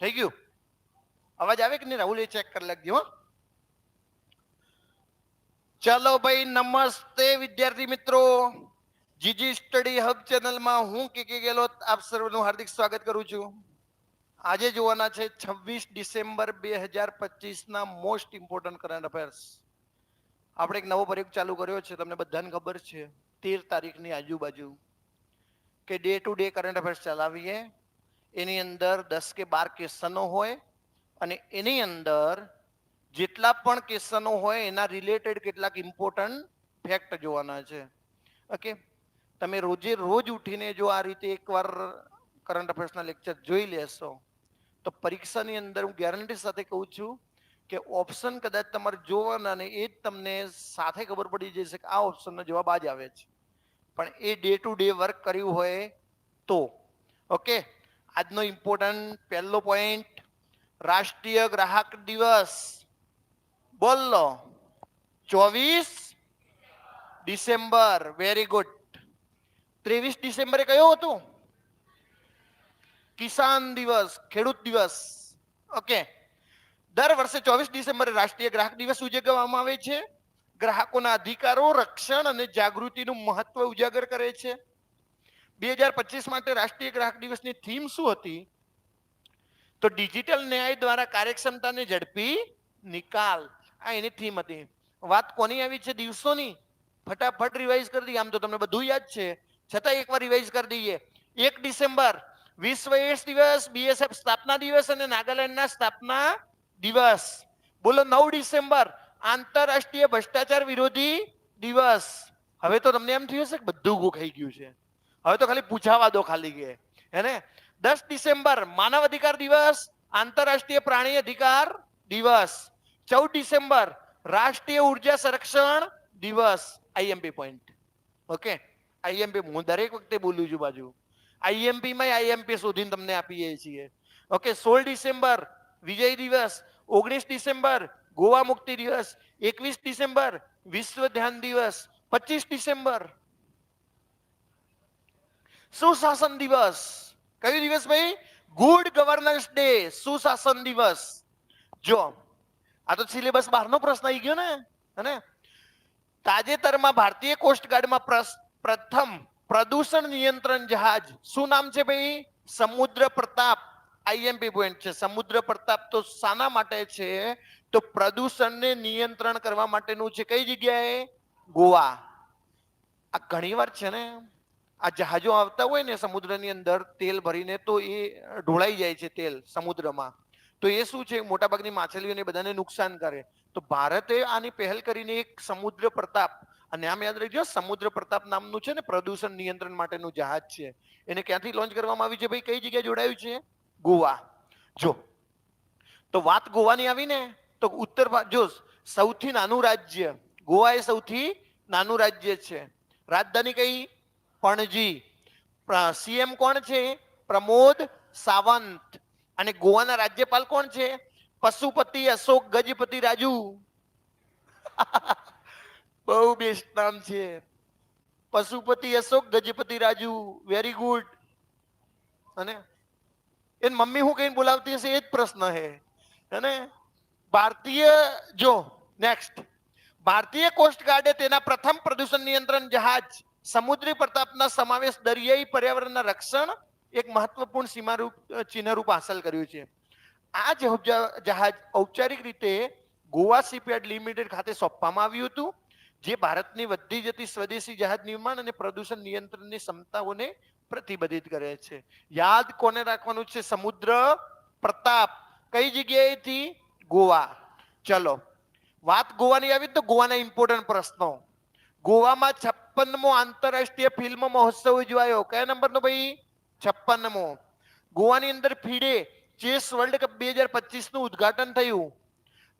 થઈ ગયું અવાજ આવે કે નહીં? રાહુલ એ ચેક કરી લાગજો ચાલો ભાઈ, નમસ્તે વિદ્યાર્થી મિત્રો. જીજી સ્ટડી હબ ચેનલમાં હું કીકી ગેલોત આપ સર્વનું હાર્દિક સ્વાગત કરું છું. આજે જોવાના છે છવ્વીસ ડિસેમ્બર બે હજાર પચીસના મોસ્ટ ઇમ્પોર્ટન્ટ કરંટ અફેર્સ આપણે એક નવો પ્રયોગ ચાલુ કર્યો છે, તમને બધાને ખબર છે. તેર તારીખની આજુબાજુ. કે day to day current affairs ચલાવીએ, એની અંદર દસ કે બાર ક્વેશ્ચનો હોય અને એની અંદર જેટલા પણ ક્વેશ્ચનો હોય એના રિલેટેડ કેટલાક ઇમ્પોર્ટન્ટ ફેક્ટ જોવાના છે. ઓકે તમે રોજે રોજ ઉઠીને જો આ રીતે એકવાર કરંટ અફેર્સના લેક્ચર જોઈ લેશો, તો પરીક્ષાની અંદર હું ગેરંટી સાથે કહું છું કે ઓપ્શન કદાચ તમારે જોવાના અને એ જ તમને સાથે ખબર પડી જશે કે આ ઓપ્શનનો જવાબ આ જ આવે છે. પણ એ ડે ટુ ડે વર્ક કર્યું હોય તો. ઓકે આજનો ઇમ્પોર્ટન્ટ પહેલો પોઈન્ટ રાષ્ટ્રીય ગ્રાહક દિવસ. બોલો. ચોવીસ ડિસેમ્બર. વેરી ગુડ ત્રેવીસ ડિસેમ્બરે કયો હતો? કિસાન દિવસ, ખેડૂત દિવસ. ઓકે દર વર્ષે ચોવીસ ડિસેમ્બરે રાષ્ટ્રીય ગ્રાહક દિવસ ઉજવવામાં આવે છે. ગ્રાહકોના અધિકારો, રક્ષણ અને જાગૃતિનું મહત્વ ઉજાગર કરે છે. બે હજાર પચીસ માટે રાષ્ટ્રીય ગ્રાહક દિવસની થીમ શું હતી? તો ડિજિટલ ન્યાય દ્વારા કાર્યક્ષમતાને ઝડપી નિકાલ. આ એની થીમ હતી. વાત કોની આવી છે દિવસોની? ફટાફટ રિવાઇઝ કરી દઈએ. આમ તો તમને બધું યાદ છે. છતાં એકવાર રિવાઇઝ કરી દઈએ. એક ડિસેમ્બર, વિશ્વ એડ્સ દિવસ બીએસએફ સ્થાપના દિવસ અને નાગાલેન્ડના સ્થાપના દિવસ. બોલો, નવ ડિસેમ્બર આંતરરાષ્ટ્રીય ભ્રષ્ટાચાર વિરોધી દિવસ. હવે તો તમને એમ થયું છે કે બધું ગોખાઈ ગયું છે. હવે તો ખાલી પૂછાવા દો ખાલી કે હેને દસ ડિસેમ્બર, માનવ અધિકાર દિવસ, આંતરરાષ્ટ્રીય પ્રાણી અધિકાર દિવસ. ચૌદ ડિસેમ્બર, રાષ્ટ્રીય ઊર્જા સંરક્ષણ દિવસ. IMP point okay? આઈએમપી હું દરેક વખતે બોલું છું બાજુ. આઈએમપી માં આઈએમપી શોધીને તમને આપીએ છીએ. ઓકે? સોળ ડિસેમ્બર, વિજય દિવસ. ઓગણીસ ડિસેમ્બર ગોવા મુક્તિ દિવસ, એકવીસ ડિસેમ્બર, વિશ્વ ધ્યાન દિવસ, પચીસ ડિસેમ્બર. સુશાસન દિવસ. કયો દિવસ ભાઈ? ગુડ ગવર્નન્સ ડે સુશાસન દિવસ. જો, આ તો સિલેબસ બહારનો પ્રશ્ન આવી ગયો ને, હે તાજેતરમાં ભારતીય કોસ્ટગાર્ડમાં પ્રથમ પ્રદૂષણ નિયંત્રણ જહાજ. શું નામ છે ભાઈ? સમુદ્ર પ્રતાપ. આઈએમપી પોઈન્ટ છે. સમુદ્ર પ્રતાપ તો શાના માટે છે? તો પ્રદૂષણને નિયંત્રણ કરવા માટેનું છે કઈ જગ્યાએ? ગોવા. આ ઘણીવાર છે ને, આ જહાજો આવતા હોય ને સમુદ્રની અંદર તેલ ભરીને તો એ ઢોળાઈ જાય છે તેલ સમુદ્રમાં. તો એ શું છે? મોટાભાગની માછલીઓને બધાને નુકસાન કરે. તો ભારતે આની પહેલ કરીને એક સમુદ્ર પ્રતાપ, અને આમ યાદ રાખજો, સમુદ્ર પ્રતાપ નામનું છે ને પ્રદૂષણ નિયંત્રણ માટેનું જહાજ છે. એને ક્યાંથી લોન્ચ કરવામાં આવ્યું છે ભાઈ? કઈ જગ્યાએ જોડાયું છે? ગોવા. જો, તો વાત ગોવાની આવી ને? તો ઉત્તર જો સૌથી નાનું રાજ્ય ગોવા એ સૌથી નાનું રાજ્ય છે. રાજધાની કઈ? પણજી. સીએમ કોણ છે? પ્રમોદ સાવંત. અને ગોવાના રાજ્યપાલ કોણ છે? પશુપતિ અશોક ગજપતિ રાજુ. બહુ બેસ્ટ નામ છે. પશુપતિ અશોક ગજપતિ રાજુ. વેરી ગુડ અને એન મમ્મી હું કઈ બોલાવતી હશે એ જ પ્રશ્ન હે. અને ભારતીય, જો નેક્સ્ટ ભારતીય કોસ્ટગાર્ડે તેના પ્રથમ પ્રદૂષણ નિયંત્રણ જહાજ સમુદ્રી પ્રતાપના સમાવેશ દરિયાઈ પર્યાવરણના રક્ષણ એક મહત્વપૂર્ણ સીમારૂપ ચિહ્નરૂપ હાંસલ કર્યું છે. આ જહાજ ઔપચારિક રીતે ગોવા શિપયાર્ડ લિમિટેડ ખાતે સોંપવામાં આવ્યું હતું, જે ભારતની વધતી જતી સ્વદેશી જહાજ નિર્માણ અને પ્રદૂષણ નિયંત્રણની ક્ષમતાઓને પ્રતિબંધિત કરે છે. યાદ કોને રાખવાનું છે? સમુદ્ર પ્રતાપ. કઈ જગ્યાએથી? ગોવા. ચલો. વાત ગોવાની આવી તો ગોવાના ઇમ્પોર્ટન્ટ પ્રશ્નો. ગોવામાં છપ્પનમો આંતરરાષ્ટ્રીય ફિલ્મ મહોત્સવ ઉજવાયો. કયા નંબરનો ભાઈ? છપ્પનમો. ગોવાની અંદર ફીડે ચેસ વર્લ્ડ કપ બે હજાર પચીસનું ઉદઘાટન થયું.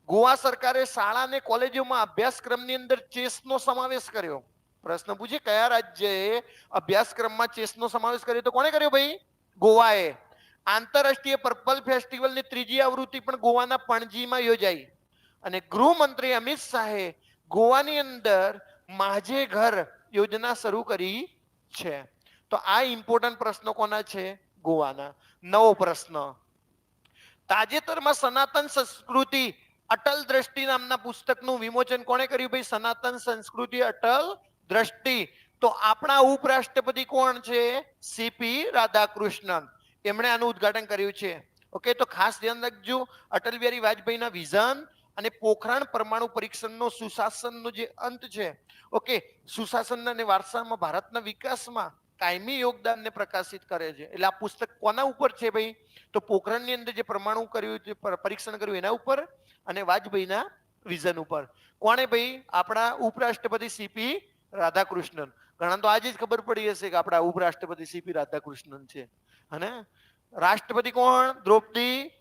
ગોવા સરકારે શાળા અને કોલેજોમાં અભ્યાસક્રમની અંદર ચેસનો સમાવેશ કર્યો. પ્રશ્ન પૂછે, કયા રાજ્યએ અભ્યાસક્રમમાં ચેસનો સમાવેશ કર્યો? તો કોણે કર્યો ભાઈ? ગોવાએ. આંતરરાષ્ટ્રીય પર્પલ ફેસ્ટિવલની ત્રીજી આવૃત્તિ પણ ગોવાના પણજીમાં યોજાઈ. અને ગૃહમંત્રી અમિત શાહે ગોવાની અંદર માજે ઘર યોજના શરૂ કરી છે. તો આ ઇમ્પોર્ટન્ટ પ્રશ્નો કોના છે? ગોવાના. નવો પ્રશ્ન. તાજેતરમાં સનાતન સંસ્કૃતિ અટલ દ્રષ્ટિ નામના પુસ્તકનું વિમોચન કોણે કર્યું? ભાઈ, સનાતન સંસ્કૃતિ અટલ દ્રષ્ટિ. તો આપણા ઉપરાષ્ટ્રપતિ કોણ છે? C P Radhakrishnan. એમણે આનું ઉદ્ઘાટન કર્યું છે. ઓકે તો ખાસ ધ્યાન રાખજો, અટલ બિહારી વાજપેયીના વિઝન અને પોખરાણ પરમાણુ પરીક્ષણનો સુશાસનનો જે અંત છે ઓકે સુશાસન અને વારસામાં ભારતના વિકાસમાં કાયમી યોગદાનને પ્રકાશિત કરે છે. એટલે આ પુસ્તક કોના ઉપર છે ભાઈ? તો પોખરણની અંદર જે પરમાણુ કર્યું જે પરીક્ષણ કર્યું એના ઉપર અને વાજપેયીના વિઝન ઉપર. કોણે ભાઈ? આપણા ઉપરાષ્ટ્રપતિ સીપી રાધાકૃષ્ણન. ઘણા તો આજે જ ખબર પડી હશે કે આપણા ઉપરાષ્ટ્રપતિ સીપી રાધાકૃષ્ણન છે. અને રાષ્ટ્રપતિ કોણ? દ્રૌપદી.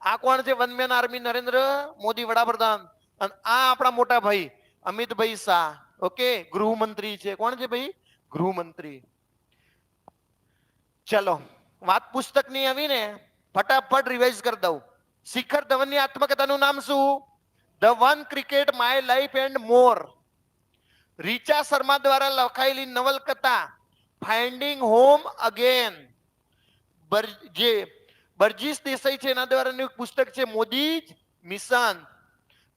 આ કોણ છે? વનમેન આર્મી નરેન્દ્ર મોદી વડાપ્રધાન. અને આ આપણા મોટા ભાઈ, અમિતભાઈ શાહ. ઓકે? ગૃહમંત્રી છે. કોણ છે ભાઈ? ગૃહમંત્રી. ચલો, વાત પુસ્તકની આવી ને ફટાફટ રિવાઇઝ કરી દઉં. શિખર ધવનની આત્મકથાનું નામ શું? The one cricket, my life and more. Richa Sharma દ્વારા લખાયેલી નવલકથા ફાઇન્ડિંગ હોમ અગેન જે બરજીસ દેસાઈ છે, એના દ્વારાનું પુસ્તક છે મોદી મિશન.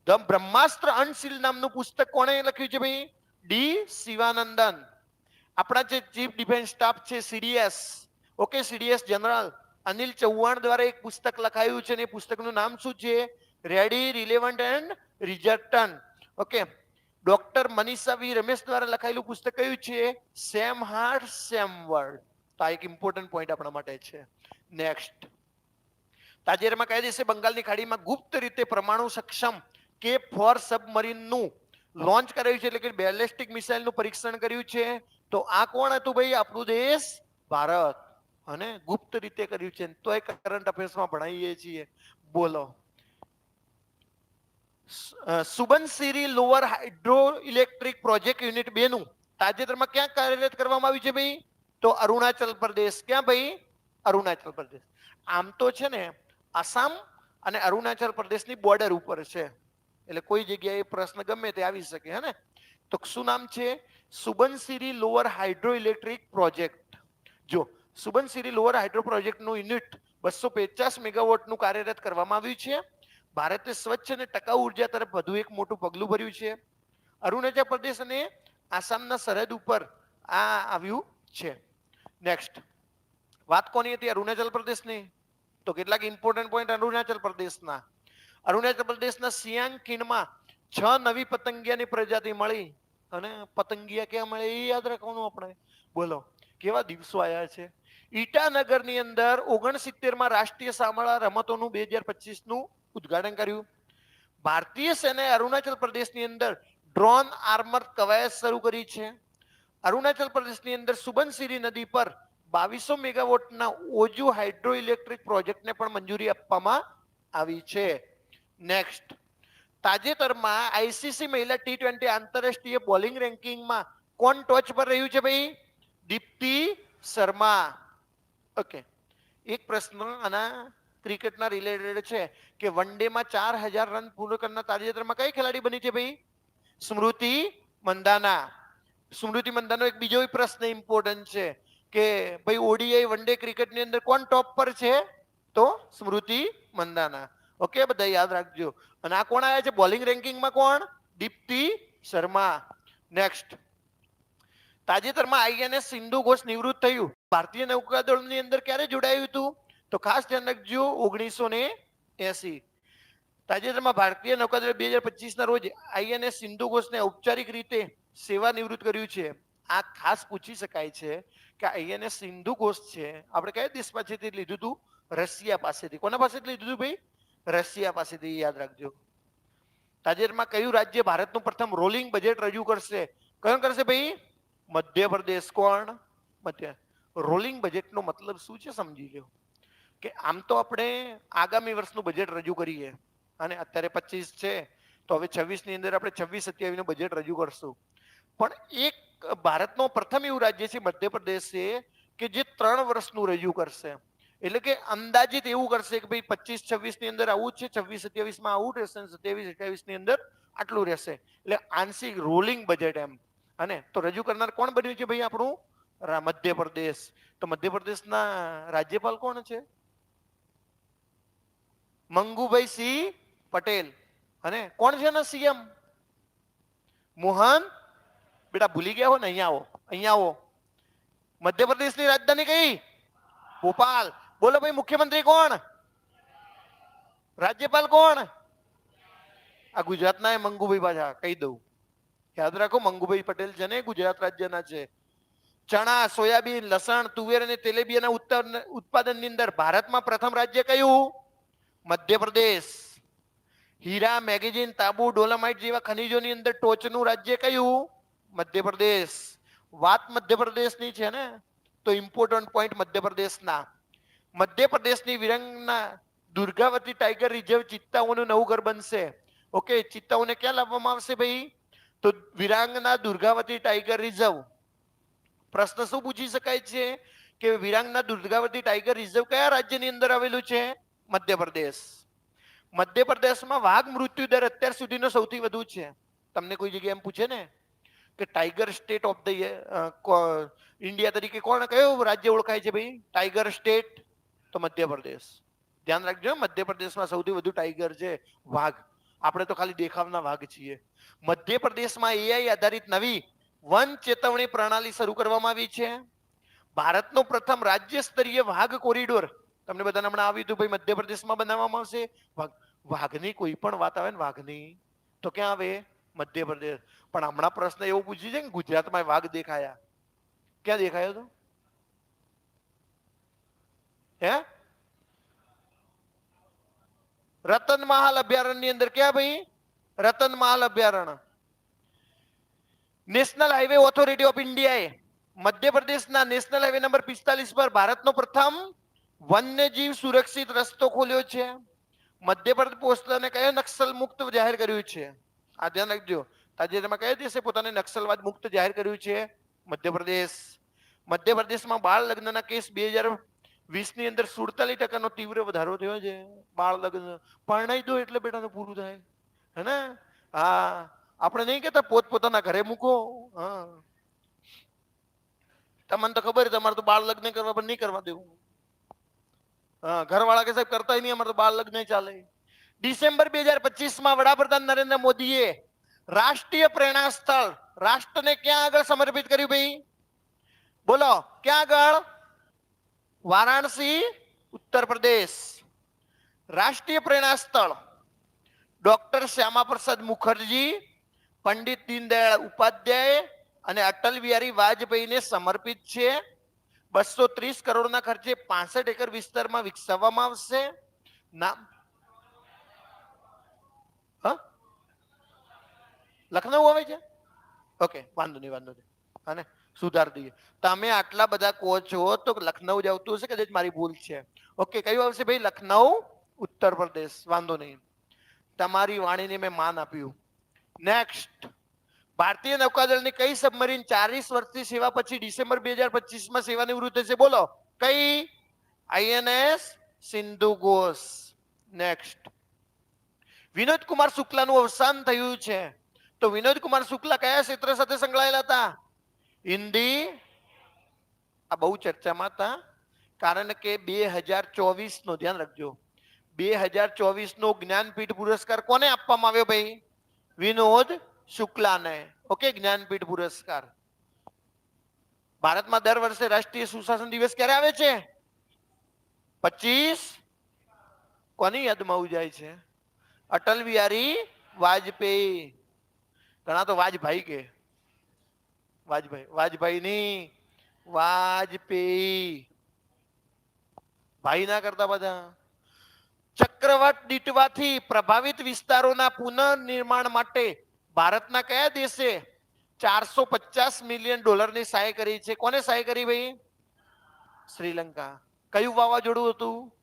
ધ બ્રહ્માસ્ત્ર અનશીલ નામનું પુસ્તક કોણે લખ્યું છે ભાઈ? ડી શિવાનંદન. આપણા જે ચીફ ડિફેન્સ સ્ટાફ છે, CDS. Okay, CDS general Anil Chauhan દ્વારા એક પુસ્તક લખાયું છે અને એ પુસ્તકનું નામ શું છે? Ready relevant and resurgent okay doctor Manisha V Ramesh દ્વારા લખાયેલું પુસ્તક કયું છે? Same heart, same world. તો આ એક ઇમ્પોર્ટન્ટ પોઈન્ટ આપણા માટે છે. નેક્સ્ટ તાજેરમાં કહે છે બંગાળની ખાડીમાં ગુપ્ત રીતે પરમાણુ સક્ષમ કે ફોર સબમરીનનું લોન્ચ કરાયું છે, એટલે કે બેલેસ્ટિક મિસાઇલનું પરીક્ષણ કર્યું છે. તો આ કોણ હતું ભાઈ? આપણું દેશ ભારત. અને ગુપ્ત રીતે કર્યું છે. તો એ કરંટ અફેર્સમાં ભણાવીએ છીએ. બોલો. Subansiri lower hydro electric project unit બે નું તાજેતરમાં ક્યાં કાર્યરત કરવામાં આવ્યું છે ભાઈ? તો અરુણાચલ પ્રદેશ. ક્યાં ભાઈ? અરુણાચલ પ્રદેશ. આમ તો છે ને, આસામ અને અરુણાચલ પ્રદેશની બોર્ડર ઉપર છે. એટલે કોઈ જગ્યાએ પ્રશ્ન ગમે તે આવી શકે, હે ને? તો શું નામ છે? Subansiri lower hydro electric project. જો સુબનસિરી લોઅર હાઇડ્રો પ્રોજેક્ટનું યુનિટ બસો પચાસ મેગાવોટનું કાર્યરત કરવામાં આવ્યું છે. ભારતે સ્વચ્છ અને ટકાઉ ઊર્જા તરફ વધુ એક મોટું પગલું ભર્યું છે. અરુણાચલ પ્રદેશ અને આસામના સરહદ ઉપર આ આવ્યું છે. નેક્સ્ટ વાત કોની હતી? અરુણાચલ પ્રદેશની? તો કેટલાક ઇમ્પોર્ટન્ટ પોઈન્ટ અરુણાચલ પ્રદેશના. અરુણાચલ પ્રદેશના સિયાંગ ખીણમાં છ નવી પતંગિયાની પ્રજાતિ મળી. અને પતંગિયા ક્યાં મળે એ યાદ રાખવાનું આપણે? બોલો. કેવા દિવસો આવ્યા છે? ઈટાનગરની અંદર ઓગણસિત્તેરમાં રાષ્ટ્રીય શામળા રમતોનું બે હજાર પચીસનું ઉદ્ઘાટન કર્યું. ભારતીય સેનાએ અરુણાચલ પ્રદેશની અંદર ડ્રોન આર્મર કવાયત શરૂ કરી છે. અરુણાચલ પ્રદેશની અંદર સુબનસિરી નદી પર બાવીસો મેગાવોટના ઓજુ હાઇડ્રો ઇલેક્ટ્રિક પ્રોજેક્ટને પણ મંજૂરી આપવામાં આવી છે. નેક્સ્ટ તાજેતરમાં આઈસીસી મહિલા ટી ટ્વેન્ટી આંતરરાષ્ટ્રીય બોલિંગ રેન્કિંગમાં કોણ ટોચ પર રહ્યું છે ભાઈ? દીપ્તિ શર્મા. ઓકે એક પ્રશ્ન આના ક્રિકેટના રિલેટેડ છે કે વન ડે માં ચાર હજાર રન પૂર્ણ કરનાર તાજેતરમાં કઈ ખેલાડી બની છે ભાઈ? સ્મૃતિ મંદાના. સ્મૃતિ મંદાનો એક બીજો પ્રશ્ન ઇમ્પોર્ટન્ટ છે કે ભાઈ ઓડીઆઈ વન ડે ક્રિકેટની અંદર કોણ ટોપ પર છે? તો સ્મૃતિ મંદાના. ઓકે બધા યાદ રાખજો. અને આ કોણ આવ્યા છે? બોલિંગ રેન્કિંગમાં કોણ? દીપ્તિ શર્મા. નેક્સ્ટ તાજેતરમાં આઈએનએસ સિંધુ ઘોષ નિવૃત્ત થયું. ભારતીય નૌકાદળની અંદર ક્યારે જોડાયું હતું? તો ખાસ ધ્યાન રાખજો, ઓગણીસો ને એસી. તાજેતરમાં ભારતીય નૌકાદળ બે હજાર પચીસ ના રોજ આઈએનએસ સિંધુ ઘોષને ઔપચારિક રીતે સેવા નિવૃત્ત કર્યું છે. આ ખાસ પૂછી શકાય છે કે આઈએનએસ સિંધુ ઘોષ છે. આપણે કયા દેશ પાસેથી લીધું હતું રશિયા પાસેથી. કોના પાસેથી લીધું હતું ભાઈ? રશિયા પાસેથી, યાદ રાખજો. તાજેતરમાં કયું રાજ્ય ભારતનું પ્રથમ રોલિંગ બજેટ રજૂ કરશે? કોણ કરશે ભાઈ? મધ્યપ્રદેશ. કોણ? મધ્ય. રોલિંગ બજેટનો મતલબ શું છે સમજી લો કે આમ તો આપણે આગામી વર્ષનું બજેટ રજૂ કરીએ અને અત્યારે પચીસ છે, તો હવે છવ્વીસની અંદર આપણે છવ્વીસ સત્યાવીસનું બજેટ રજૂ કરશું. પણ એક ભારતનો પ્રથમ એવું રાજ્ય છે મધ્યપ્રદેશ છે કે જે ત્રણ વર્ષનું રજૂ કરશે. એટલે કે અંદાજિત એવું કરશે કે ભાઈ પચીસ છવ્વીસની અંદર આવું છે, છવ્વીસ સત્યાવીસમાં આવું રહેશે સત્યાવીસ અઠ્યાવીસની અંદર આટલું રહેશે. એટલે આંશિક રોલિંગ બજેટ એમ. અને તો રજૂ કરનાર કોણ બન્યું છે ભાઈ આપણું? મધ્યપ્રદેશ. તો મધ્યપ્રદેશના રાજ્યપાલ કોણ છે? મંગુભાઈ સિંહ પટેલ. અને કોણ છે સીએમ? મોહન? બેટા ભૂલી ગયા હો ને, અહીંયા આવો અહીંયા આવો. મધ્યપ્રદેશની રાજધાની કઈ? ભોપાલ. બોલો ભાઈ, મુખ્યમંત્રી કોણ? રાજ્યપાલ કોણ? આ ગુજરાતના એ મંગુભાઈ પાછા, કહી દઉં. યાદ રાખો, મંગુભાઈ પટેલ છે ને ગુજરાત રાજ્યના છે. ચણા, સોયાબીન, લસણ, તુવેર અને તેલેબિયાના ઉત્તર- ઉત્પાદનની અંદર ભારતમાં પ્રથમ રાજ્ય કયું? મધ્યપ્રદેશ. હીરા મેગેઝીન તાંબુ ડોલામાઇટ જેવા ખનિજોની અંદર ટોચનું રાજ્ય કયું? મધ્યપ્રદેશ. વાત મધ્યપ્રદેશની છે ને, તો ઇમ્પોર્ટન્ટ પોઈન્ટ મધ્યપ્રદેશના. મધ્યપ્રદેશની વિરંગના દુર્ગાવતી ટાઈગર રિઝર્વ ચિત્તાઓનું નવું ઘર બનશે. ઓકે ચિત્તાઓને ક્યાં લાવવામાં આવશે ભાઈ? તો વિરાંગના દુર્ગાવતી ટાઈગર રિઝર્વ પ્રશ્ન શું પૂછી શકાય છે કે વિરાંગના દુર્ગાવતી ટાઈગર રિઝર્વ કયા રાજ્યની અંદર આવેલું છે? મધ્યપ્રદેશ. મધ્યપ્રદેશમાં વાઘ મૃત્યુ દર અત્યાર સુધીનો સૌથી વધુ છે. તમને કોઈ જગ્યાએ એમ પૂછે ને કે tiger state of the India તરીકે કોણ, કયો રાજ્ય ઓળખાય છે ભાઈ? ટાઈગર સ્ટેટ, તો મધ્યપ્રદેશ. ધ્યાન રાખજો, મધ્યપ્રદેશમાં સૌથી વધુ ટાઈગર છે વાઘ. આપણે તો ખાલી દેખાવના વાઘ છીએ. મધ્યપ્રદેશમાં એઆઈ આધારિત નવી વન ચેતવણી પ્રણાલી શરૂ કરવામાં આવી છે. ભારતનો પ્રથમ રાજ્ય સ્તરીય વાઘ કોરિડોર તમને બધાને હમણાં આવ્યું હતું ભાઈ મધ્યપ્રદેશમાં બનાવવામાં આવશે. વાઘની કોઈ પણ વાત આવે ને, વાઘની, તો ક્યાં આવે? મધ્યપ્રદેશ. પણ હમણાં પ્રશ્ન એવો પૂછી છે કે ગુજરાતમાં વાઘ દેખાયા. ક્યાં દેખાયો હતો હે? રતનમહાલ અભયારણ્યની અંદર ક્યાં ભાઈ? રતન મહાલ અભયારણ્ય. નેશનલ હાઈવે ઓથોરિટી ઓફ ઇન્ડિયાએ મધ્યપ્રદેશના નેશનલ હાઈવે નંબર પિસ્તાલીસ પર ભારતનો પ્રથમ વન્યજીવ સુરક્ષિત રસ્તો ખોલ્યો છે. મધ્યપ્રદેશ પોસ્ટને કયો નક્સલ મુક્ત જાહેર કર્યું છે? આ ધ્યાન રાખજો. તાજેતરમાં કયા દેશે પોતાને નક્સલવાદ મુક્ત જાહેર કર્યું છે? મધ્યપ્રદેશ. મધ્યપ્રદેશમાં બાળ લગ્નના કેસ બે હજાર વીસની અંદર સુડતાલીસ ટકાનો તીવ્ર વધારો થયો છે. બાળ લગ્ન પરણાઈ દો એટલે બેટાનું પૂરું થાય. હે ને? હા. આપણે નહીં કહેતા પોત પોતાના ઘરે મૂકો. હા. તમને તો ખબર તમારે તો બાળ લગ્ન કરવા પણ નહીં કરવા દેવું. ઘરવાળા કે સાહેબ કરતા નહીં, અમારે તો બાળ લગ્ન ચાલે. ડિસેમ્બર બે હજાર પચીસમાં વડાપ્રધાન નરેન્દ્ર મોદીએ રાષ્ટ્રીય પ્રેરણા સ્થળ રાષ્ટ્રને ક્યાં આગળ સમર્પિત કર્યું ભાઈ? બોલો, ક્યાં આગળ? વારાણસી, ઉત્તર પ્રદેશ. રાષ્ટ્રીય પ્રેરણા સ્થળ ડોક્ટર શ્યામા પ્રસાદ મુખર્જી, પંડિત દીનદયાળ ઉપાધ્યાય અને અટલ બિહારી વાજપેયીને સમર્પિત છે. બસો ત્રીસ કરોડના ખર્ચે પાસઠ એકર વિસ્તારમાં વિકસાવવામાં આવશે? નામ હા? લખનઉ આવે છે? ઓકે, વાંધો નહીં વાંધો નહીં. અને સુધાર દઈએ. તમે આટલા બધા કહો છો તો લખનઉ જ આવતું હશે કદાચ મારી ભૂલ છે? ઓકે, કયું આવશે ભાઈ? લખનઉ, ઉત્તર પ્રદેશ. વાંધો નહીં. તમારી વાણીને મેં માન આપ્યું. નેક્સ્ટ ભારતીય નૌકાદળની કઈ સબમરીન ચાલીસ વર્ષની સેવા પછી ડિસેમ્બર બે હજાર પચીસમાં સેવાનિવૃત્ત છે બોલો. કઈ? આઈએનએસ સિંધુ ઘોષ. નેક્સ્ટ વિનોદ કુમાર શુક્લાનું અવસાન થયું છે. તો વિનોદ કુમાર શુક્લા કયા ક્ષેત્ર સાથે સંકળાયેલા હતા? હિન્દી. આ બહુ ચર્ચામાં હતા. કારણ કે બે હજાર ચોવીસનો, ધ્યાન રાખજો. બે હજાર ચોવીસનો જ્ઞાનપીઠ પુરસ્કાર કોને આપવામાં આવ્યો ભાઈ? વિનોદ શુક્લાને. ઓકે જ્ઞાનપીઠ પુરસ્કાર. ભારતમાં દર વર્ષે રાષ્ટ્રીય સુશાસન દિવસ ક્યારે આવે છે? પચીસ? કોની યાદમાં ઉજાય છે? અટલ બિહારી વાજપેયી. ઘણા તો વાજભાઈ કે. વાજભાઈ વાજભાઈ ની વાજપેયી. ભાઈ ના કરતા બધા. ચક્રવાત દીટવાથી પ્રભાવિત વિસ્તારોના પુનઃનિર્માણ માટે ભારતના કયા દેશે ચારસો પચાસ મિલિયન ડોલરની સહાય કરી છે? કોને સહાય કરી ભાઈ? શ્રીલંકા. કયું વાવાઝોડું હતું?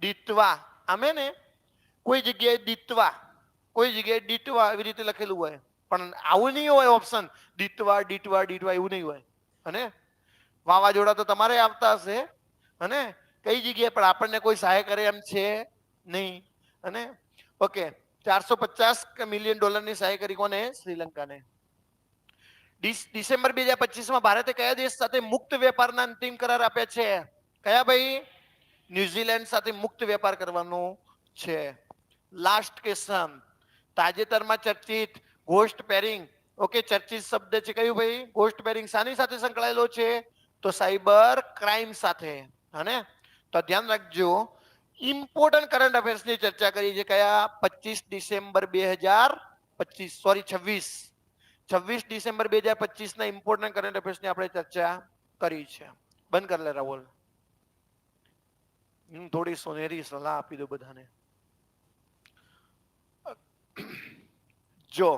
દીતવા આમે ને? કોઈ જગ્યાએ દીતવા કોઈ જગ્યાએ દીટવા એવી રીતે લખેલું હોય. પણ આવું નહીં હોય ઓપ્શન દીટવા દીટવા દીટવા એવું નહીં હોય. અને વાવાઝોડા તો તમારે આવતા હશે. અને કઈ જગ્યાએ પણ આપણને કોઈ સહાય કરે એમ છે નહીં. અને ઓકે ચારસો પચાસ મિલિયન ડોલરની સહાય કરી કોને? શ્રીલંકાને. ડિસ- ડિસેમ્બર બે હજાર પચીસમાં ભારતે કયા દેશ સાથે મુક્ત વેપારના અંતિમ કરાર આપ્યા છે? કયા ભાઈ? ન્યુઝીલેન્ડ સાથે મુક્ત વેપાર કરવાનો છે. Last question. તાજેતરમાં ચર્ચિત ગોસ્ટ પેરિંગ. ઓકે, ચર્ચિત શબ્દ છે કયું ભાઈ? ગોસ્ટ પેરિંગ શાની સાથે સંકળાયેલો છે? તો સાયબર ક્રાઇમ સાથે. હને તો ધ્યાન રાખજો. ઇમ્પોર્ટન્ટ કરંટ અફેર્સની ચર્ચા કરી છે કયા? પચીસ ડિસેમ્બર બે હજાર પચીસ સોરી છવ્વીસ. છવ્વીસ ડિસેમ્બર બે હજાર પચીસના ઇમ્પોર્ટન્ટ કરંટ અફેર્સની આપણે ચર્ચા કરી છે. બંધ કરી લે રાહુલ. હું થોડી સોનેરી સલાહ આપી દઉં બધાને. જો